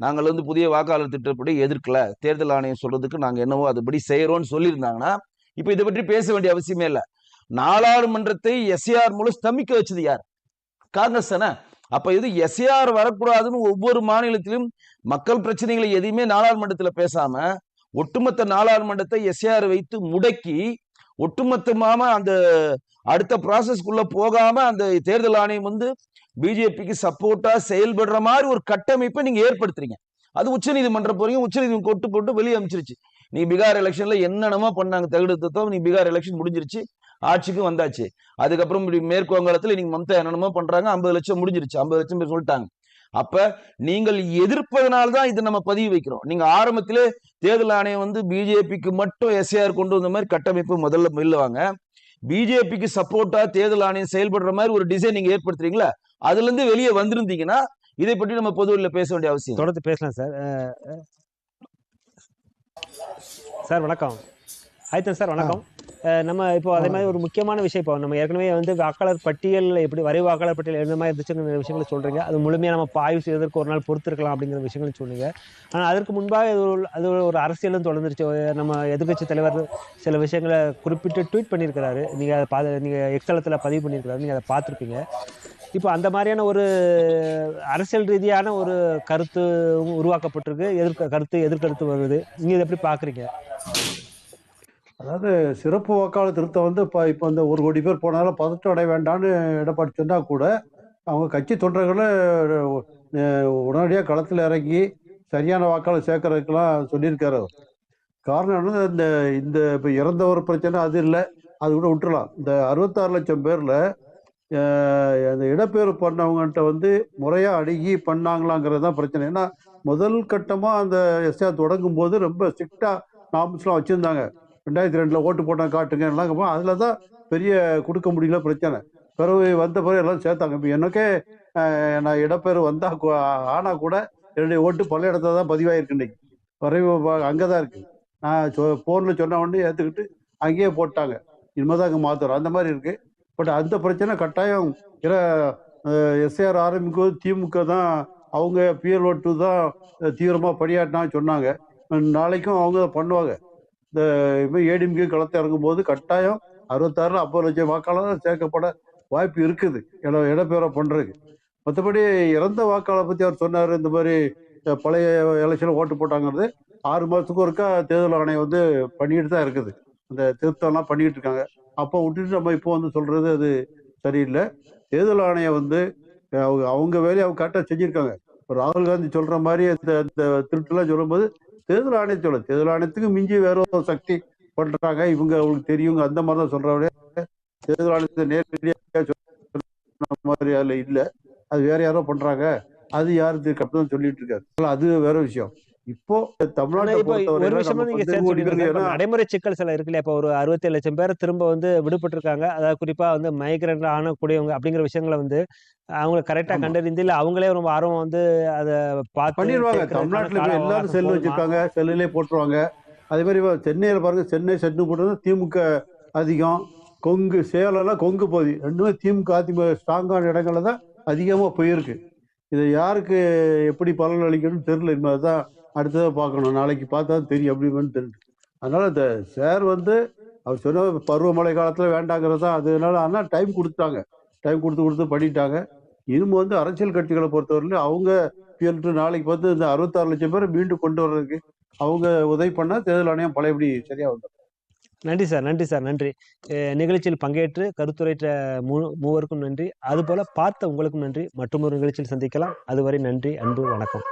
நாங்கள் வந்து புதிய வாக்காளர் திட்டப்படி எதிர்க்கல. தேர்தல் ஆணையம் சொல்றதுக்கு நாங்க என்னவோ அதுபடி செய்யறோம்னு சொல்லியிருந்தாங்கன்னா இப்ப இதை பற்றி பேச வேண்டிய அவசியமே இல்லை. நாடாளுமன்றத்தை எஸ்ஏஆர் மூலம் ஸ்தம்பிக்க வச்சது யார்? காங்கிரஸ் தானே? அப்ப இது எஸ்ஏஆர் வரக்கூடாதுன்னு ஒவ்வொரு மாநிலத்திலும் மக்கள் பிரச்சனைகளை எதையுமே நாடாளுமன்றத்துல பேசாம ஒட்டுமொத்த நாடாளுமன்றத்தை எஸ்ஏஆர் வைத்து முடக்கி ஒட்டுமொத்தமாக அந்த அடுத்த ப்ராசஸ்க்குள்ள போகாம அந்த தேர்தல் ஆணையம் வந்து பிஜேபிக்கு சப்போர்ட்டா செயல்படுற மாதிரி ஒரு கட்டமைப்பை நீங்க ஏற்படுத்துறீங்க. அது உச்சநீதிமன்றம் போறீங்க உச்சநீதிமன்றம் கொட்டு போட்டு வெளியே அமைச்சிருச்சு நீ பீகார் எலெக்ஷன்ல என்னென்னமோ பண்ணாங்க தகுடு நீ பீகார் எலெக்ஷன் முடிஞ்சிருச்சு. ஆட்சிக்கும் வந்தாச்சு. அதுக்கப்புறம் இப்படி மேற்கு வங்காளத்தில் நீங்க மம்தா என்னென்னமோ பண்றாங்க. ஐம்பது லட்சம் முடிஞ்சிருச்சு. ஐம்பது லட்சம் பேர் சொல்லிட்டாங்க. அப்ப நீங்கள் எதிர்ப்பதனால தான் இது நம்ம பதிவு வைக்கிறோம். நீங்க ஆரம்பத்திலே தேர்தல் ஆணையம் வந்து பிஜேபிக்கு மட்டும் எஸ்ஏஆர் கொண்டு வந்த மாதிரி கட்டமைப்பு முதல்ல இல்லவாங்க பிஜேபிக்கு சப்போர்ட்டா தேர்தல் ஆணையம் செயல்படுற மாதிரி ஒரு டிசைன் நீங்க ஏற்படுத்துறீங்களா? அதுல இருந்து வெளியே வந்திருந்தீங்கன்னா இதை பற்றி நம்ம பொதுவில் பேச வேண்டிய அவசியம் தொடர்ந்து பேசலாம் சார். சார் வணக்கம். ஆயித்தன் சார் வணக்கம். நம்ம இப்போ அதே மாதிரி ஒரு முக்கியமான விஷயம். இப்போ நம்ம ஏற்கனவே வந்து வாக்காளர் பட்டியலில் எப்படி வரை வாக்காளர் பட்டியல் எந்த மாதிரி இருந்துச்சுங்கிற விஷயங்களை சொல்கிறீங்க அது முழுமையாக நம்ம இப்ப ஆய்வு செய்வதற்கு ஒரு நாள் பொறுத்திருக்கலாம் அப்படிங்கிற விஷயங்களை சொன்னீங்க ஆனால் அதற்கு முன்பாக இது ஒரு அது ஒரு அரசியலும் தொடர்ந்துருச்சு. நம்ம எதிர்க்கட்சி தலைவர் சில விஷயங்களை குறிப்பிட்டு ட்வீட் பண்ணியிருக்கிறாரு. நீங்கள் அதை பார்த்து நீங்கள் எக்ஸலத்தில் பதிவு பண்ணியிருக்கிறாரு. நீங்கள் அதை பார்த்துருப்பீங்க. இப்போ அந்த மாதிரியான ஒரு அரசியல் ரீதியான ஒரு கருத்து உருவாக்கப்பட்டிருக்கு. எதிர்க்க கருத்து எதிர்கருத்து வருது. நீங்கள் இதை எப்படி பார்க்குறீங்க? அதாவது சிறப்பு வாக்காளர் திருத்தம் வந்து இப்போ இப்போ இந்த ஒரு கோடி பேர் போனாலும் பதற்றம் அடைய வேண்டாம்னு எடப்பாடி சொன்னால் கூட அவங்க கட்சி தொண்டர்களை உடனடியாக களத்தில் இறங்கி சரியான வாக்காளர் சேர்க்கறதுக்கெல்லாம் சொல்லியிருக்காரு காரணம் என்ன இந்த இந்த இப்போ இறந்தவர் பிரச்சனை அது இல்லை அது கூட விட்டுறலாம். இந்த அறுபத்தாறு லட்சம் பேரில் அந்த இடப்பெயர்வு பண்ணவங்கள்ட்ட வந்து முறையாக அணுகி பண்ணாங்களாங்கிறது தான் பிரச்சனை. ஏன்னா முதல் கட்டமாக அந்த எஸ்ஆர் தொடங்கும் போது ரொம்ப ஸ்ட்ரிக்டாக நார்ம்ஸ்லாம் வச்சுருந்தாங்க. ரெண்டாயிரத்தி ரெண்டில் ஓட்டு போட்டால் காட்டுங்க எல்லாம் அதில் தான் பெரிய கொடுக்க முடியல பிரச்சனை. பிறகு வந்த பிறகு எல்லாம் சேர்த்தாங்க. இப்போ எனக்கே நான் இடப்பெயர் வந்தால் ஆனால் கூட என்னுடைய ஓட்டு பல இடத்துல தான் பதிவாயிருக்கு இன்னைக்கு. வரைவு அங்கே தான் இருக்குது நான் சொ ஃபோனில் சொன்ன உடனே ஏற்றுக்கிட்டு அங்கேயே போட்டாங்க. இனிமேல் தான் அங்கே மாற்றுறோம் அந்த மாதிரி இருக்குது பட் அந்த பிரச்சனை கட்டாயம் எஸ்ஏஆர் ஆரம்பிக்கும் திமுக தான் அவங்க பிஎல் ஓட்டு தான் தீவிரமாக பணியாட்டினா சொன்னாங்க. நாளைக்கும் அவங்க பண்ணுவாங்க. இந்த இப்போ ஏடிஎம்கே களத்தை இறங்கும் போது கட்டாயம் அறுபத்தாறுல ஐம்பது லட்சம் வாக்காளர் சேர்க்கப்பட வாய்ப்பு இருக்குது. இட இடப்பெயர பண்ணுறதுக்கு மற்றபடி இறந்த வாக்காளர் பற்றி அவர் சொன்னார் இந்த மாதிரி பழைய எலெக்ஷனில் ஓட்டு போட்டாங்கிறது. ஆறு மாதத்துக்கு ஒருக்கா தேர்தல் ஆணையம் வந்து பண்ணிட்டு தான் இருக்குது. அந்த திருத்தம்லாம் பண்ணிட்டு இருக்காங்க. அப்போ விட்டுட்டு நம்ம இப்போ வந்து சொல்றது அது சரியில்லை. தேர்தல் ஆணையம் வந்து அவங்க அவங்க வேலையை அவங்க கரெக்டாக செஞ்சிருக்காங்க. இப்போ ராகுல் காந்தி சொல்ற மாதிரி இந்த இந்த திருட்டுலாம் சொல்லும்போது தேர்தல் ஆணையம் சொல்ல தேர்தல் ஆணையத்துக்கு மிஞ்சி வேற ஒரு சக்தி பண்றாங்க. இவங்க அவங்களுக்கு தெரியுங்க. அந்த மாதிரி தான் சொல்றவங்க தேர்தல் ஆணையத்தை நேரடியாக சொன்ன மாதிரி அதுல இல்ல. அது வேற யாரோ பண்றாங்க. அது யாரு அப்படின்னு சொல்லிட்டு இருக்காரு. அது வேற விஷயம். இப்போ தமிழ்நாட்டை நடைமுறை சிக்கல் சில இருக்குல்ல. இப்போ ஒரு அறுபத்தேழு லட்சம் பேர் திரும்ப வந்து விடுபட்டிருக்காங்க. அதாவது குறிப்பா வந்து மைக்ரண்ட் ஆனக்கூடியவங்க அப்படிங்கிற விஷயங்களை வந்து அவங்க கரெக்டா. கண்டறிந்து இல்ல அவங்களே ரொம்ப ஆர்வம் வந்து அதை பண்ணிடுவாங்க தமிழ்நாட்டுல எல்லாரும் செல்? வச்சிருக்காங்க. செல்லுலே போட்டுருவாங்க. அதே மாதிரி சென்னையில பாருங்க சென்னை செட்டு போட்டது திமுக அதிகம். கொங்கு சேலம்லாம் கொங்கு பகுதி. ரெண்டுமே திமுக அதிமுக ஸ்ட்ராங்கான இடங்கள்ல தான் அதிகமா போயிருக்கு. இதை யாருக்கு எப்படி பலன் அளிக்கணும்னு தெரியல இனிமே அடுத்ததை பார்க்கணும். நாளைக்கு பார்த்தா தெரியும் அப்படின்னு தெரியும் அதனால இந்த சார் வந்து அவர் சொன்ன பருவமழை காலத்தில் வேண்டாங்கிறது தான். அதனால ஆனால் டைம் கொடுத்தாங்க. டைம் கொடுத்து கொடுத்து பண்ணிட்டாங்க. இன்னும் வந்து அரசியல் கட்சிகளை பொறுத்தவரையிலும் அவங்க பிஎல்ட்டு நாளைக்கு வந்து இந்த அறுபத்தாறு லட்சம் பேர் மீண்டும் கொண்டு வர்றதுக்கு அவங்க உதவி பண்ணால் தேர்தல் ஆணையம் பழையபடி சரியாக வந்துடும். நன்றி சார். நன்றி சார். நன்றி. நிகழ்ச்சியில் பங்கேற்று கருத்துரைற்ற மூ மூவருக்கும் நன்றி. அதுபோல பார்த்த உங்களுக்கும் நன்றி. மற்றொரு நிகழ்ச்சியில் சந்திக்கலாம். அதுவரை நன்றி அன்பு வணக்கம்.